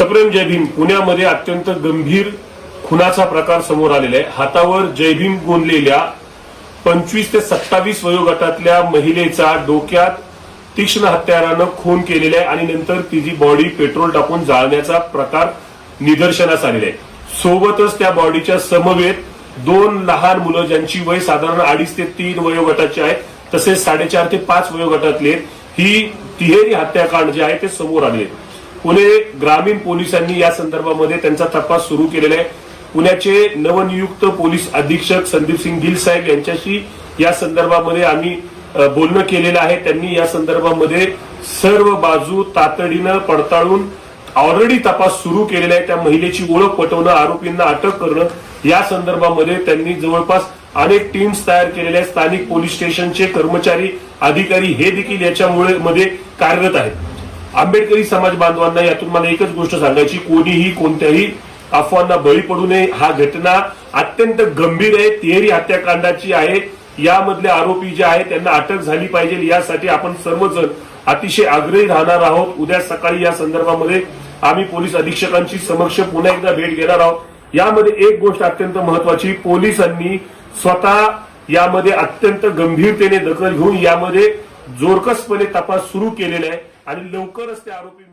सप्रेम जयभीम पुण्यामध्ये अत्यंत गंभीर खुनाचा प्रकार समोर आलेला आहे हातावर जयभीम गोंदलेल्या पंचवीस ते सत्तावीस वयोगटातल्या महिलेचा डोक्यात तीक्ष्ण हत्यारानं खून केलेला आहे आणि नंतर तिची बॉडी पेट्रोल टाकून जाळण्याचा प्रकार निदर्शनास आलेला आहे सोबतच त्या बॉडीच्या समवेत दोन लहान मुलं ज्यांची वय साधारण अडीच ते तीन वयोगटाची आहे तसेच साडेचार ते पाच वयोगटातले ही तिहेरी हत्याकांड जे आहे ते समोर आले आहे. पुणे ग्रामीण पोलिसांनी या संदर्भामध्ये त्यांचा तपास सुरू केलेला आहे. पुण्याचे नवनियुक्त पोलीस अधीक्षक संदीप सिंग गिल साहेब यांच्याशी या संदर्भामध्ये आम्ही बोलणं केलेलं आहे. त्यांनी या संदर्भामध्ये सर्व बाजू तातडीनं पडताळून ऑलरेडी तपास सुरू केलेला आहे. त्या महिलेची ओळख पटवणं आरोपींना अटक करणं या संदर्भामध्ये त्यांनी जवळपास अनेक टीम्स तयार केलेल्या आहेत. स्थानिक पोलीस स्टेशनचे कर्मचारी अधिकारी हे देखील याच्यामुळे मध्ये कार्यरत आहेत. आंबेडकरी समाज बांधवांना यातून मला एकच गोष्ट सांगायची कोणीही कोणत्याही अफवांना बळी पडू नये. हा घटना अत्यंत गंभीर आहे तिहेरी हत्याकांडाची आहे. यामधले आरोपी जे आहेत त्यांना अटक झाली पाहिजे. यासाठी आपण सर्वजण अतिशय आग्रही राहणार आहोत. उद्या सकाळी या संदर्भामध्ये आम्ही पोलीस अधीक्षकांची समक्ष पुन्हा एकदा भेट घेणार आहोत. यामध्ये एक गोष्ट अत्यंत महत्वाची पोलिसांनी स्वतः यामध्ये अत्यंत गंभीरतेने दखल घेऊन यामध्ये जोरकसपणे तपास सुरू केलेला आहे. आणि लवकरच ते आरोपी